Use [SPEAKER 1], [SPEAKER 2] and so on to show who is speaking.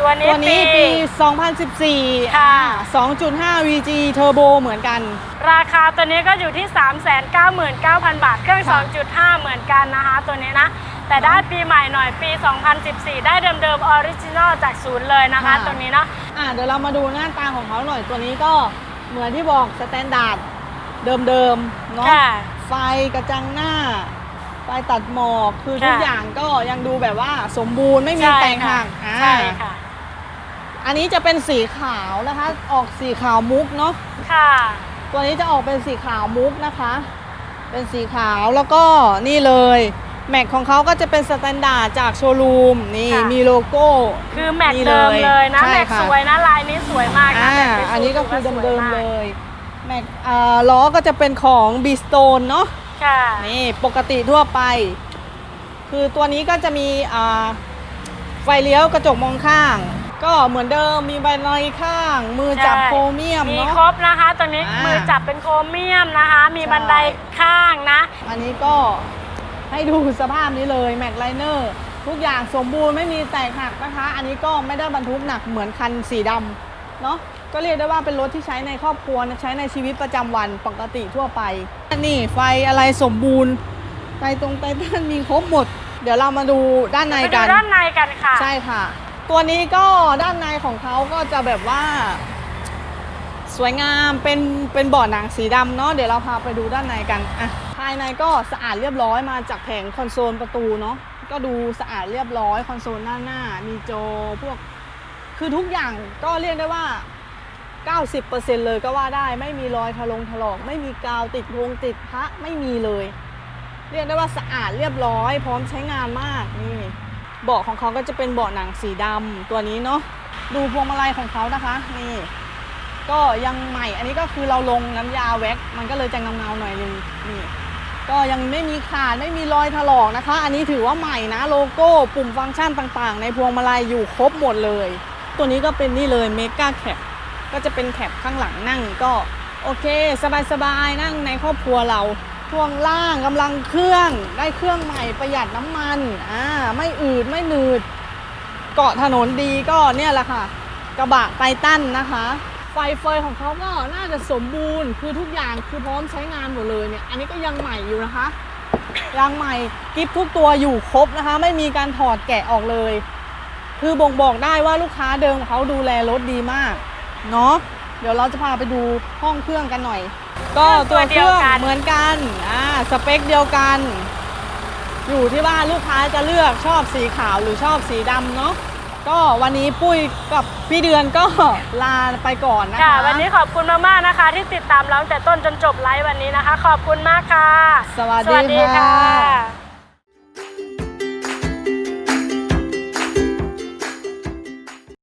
[SPEAKER 1] ตัวนี้
[SPEAKER 2] ตัวนี้ปี 2014
[SPEAKER 1] ค่ะ
[SPEAKER 2] อ่า2.5 VG Turbo เหมือนกัน
[SPEAKER 1] ราคาตัวนี้ก็อยู่ที่ 399,000 บาท เครื่อง
[SPEAKER 2] ค่ะ
[SPEAKER 1] 2.5 เหมือนกันนะคะ ตัวนี้นะ แต่ได้ปีใหม่หน่อยปี 2014 ได้เดิมๆออริจินอลจากศูนย์เลยนะคะตัวนี้เนาะ
[SPEAKER 2] อะเดี๋ยวเรามาดูหน้าตาของเขาหน่อยตัวนี้ก็เหมือนที่บอกสแตนดาร์ดเดิมๆเนาะ
[SPEAKER 1] ค่ะ
[SPEAKER 2] ไฟกระจังหน้า ไฟตัดหมอกคือทุก
[SPEAKER 1] ค่ะ
[SPEAKER 2] อย่างก็ยังดูแบบว่าสมบูรณ์ไม่มี
[SPEAKER 1] ใช่
[SPEAKER 2] แต่ง
[SPEAKER 1] ค่ะ
[SPEAKER 2] หักอ่า
[SPEAKER 1] ใช่ค่ะ
[SPEAKER 2] อันนี้จะเป็นสีขาวนะคะ ออกสีขาวมุกเนาะ
[SPEAKER 1] ค่ะ
[SPEAKER 2] ตัวนี้จะออกเป็นสีขาวมุกนะคะ เป็นสีขาวแล้วก็นี่เลย แม็กของเขาก็จะเป็นสแตนดาร์ดจากโชว์รูมนี่
[SPEAKER 1] ค่ะ
[SPEAKER 2] มีโลโก้
[SPEAKER 1] คือแม็ก
[SPEAKER 2] นี่
[SPEAKER 1] เดิมเลยนะ
[SPEAKER 2] ใช่
[SPEAKER 1] แม็ก
[SPEAKER 2] ค่ะ
[SPEAKER 1] สวยนะลายนี้สวยมากนะ
[SPEAKER 2] อ่า
[SPEAKER 1] แม็กที่
[SPEAKER 2] อันนี้ก็คือ
[SPEAKER 1] ถืว่าสวย
[SPEAKER 2] เดิมา
[SPEAKER 1] ก
[SPEAKER 2] ๆเลย แม็กอ่าล้อก็จะเป็นของบีสโตนเนาะ
[SPEAKER 1] ค่ะ
[SPEAKER 2] นี่ปกติทั่วไป คือตัวนี้ก็จะมีอ่าไฟเลี้ยวกระจกมองข้าง ก็เหมือนเดิมมีใบไนข้าง มือจับ
[SPEAKER 1] ใช่
[SPEAKER 2] โครเมียม
[SPEAKER 1] มี
[SPEAKER 2] เนาะ
[SPEAKER 1] ครบนะคะตัวนี้
[SPEAKER 2] อ่ามื
[SPEAKER 1] มือจับเป็นโครเมียมนะคะ มี
[SPEAKER 2] ใช่
[SPEAKER 1] บันไดข้างนะ
[SPEAKER 2] อันนี้ก็ให้ดูสภาพนี้เลยแม็กไลเนอร์ทุกอย่างสมบูรณ์ไม่มีแตกหักนะคะ อันนี้ก็ไม่ได้บรรทุกหนักเหมือนคันสีดำเนาะก็เรียกได้ว่าเป็นรถที่ใช้ในครอบครัวใช้ในชีวิตประจำวันปกติทั่วไปนี่ไฟอะไรสมบูรณ์ไฟตรงไตเติ้ลมีครบหมด เดี๋ยวเรามาดูด้านใน
[SPEAKER 1] ไปดู
[SPEAKER 2] กัน
[SPEAKER 1] ด้านในกันค่ะ
[SPEAKER 2] ใช่ค่ะ ตัวนี้ก็ด้านในของเขาก็จะแบบว่า สวยงามเป็นเป็นเบาะหนังสีดำเนาะเดี๋ยวเราพาไปดูด้านในกันอะภายในก็สะอาดเรียบร้อยมาจากแผงคอนโซลประตูเนาะก็ดูสะอาดเรียบร้อยคอนโซลหน้าหน้า มีโจพวกคือทุกอย่างก็เรียกได้ว่า 90%เลยก็ว่าได้ไม่มีรอยถลงถลอก ไม่มีกาวติดวงติดพระไม่มีเลย เรียกได้ว่าสะอาดเรียบร้อย พร้อมใช้งานมากนี่ เบาะของเขาก็จะเป็นเบาะหนังสีดำตัวนี้เนาะดูพวงมาลัยของเขานะคะนี่ก็ยังใหม่อันนี้ก็คือเราลงน้ำยาแว็กซ์มันก็เลยจะเงาๆหน่อยนึงนี่ก็ยังไม่มีขาดไม่มีรอยถลอกนะคะ อันนี้ถือว่าใหม่นะโลโก้ปุ่มฟังก์ชันต่างๆ ในพวงมาลัยอยู่ครบหมดเลย ตัวนี้ก็เป็นนี่เลยเมกาแคปก็จะเป็นแคปข้างหลังนั่งก็โอเค สบายๆนั่งในครอบครัวเรา ช่วงล่างกำลังเครื่อง ได้เครื่องใหม่ประหยัดน้ำมันอ่าไม่อืดไม่หนืด เกาะถนนดีก็เนี่ยแหละค่ะ กระบะไททันนะคะ ไฟเฟยของเขาก็น่าจะสมบูรณ์ คือทุกอย่างคือพร้อมใช้งานหมดเลยเนี่ย อันนี้ก็ยังใหม่อยู่นะคะยังใหม่กิฟทุกตัวอยู่ครบนะคะ ไม่มีการถอดแกะออกเลย คือบ่งบอกได้ว่าลูกค้าเดิมเขาดูแลรถดีมาก เนาะ เดี๋ยวเราจะพาไปดูห้องเครื่องกันหน่อย ก็ตัวเครื่องเหมือนกันอ่าสเปคเดียวกัน อยู่ที่ว่าลูกค้าจะเลือกชอบสีขาวหรือชอบสีดำเนาะก็วันนี้ปุ้ยกับพี่เดือนก็ลาไปก่อนนะคะ
[SPEAKER 1] ค่ะวันนี้ขอบคุณมากๆนะคะ ที่ติดตามเราตั้งแต่ต้นจนจบไลฟ์วันนี้นะคะ ขอบคุณมากค่ะ
[SPEAKER 2] สวัส
[SPEAKER 1] สวัส
[SPEAKER 2] ดี
[SPEAKER 1] ดี
[SPEAKER 2] ค่ะ
[SPEAKER 1] ค่ะ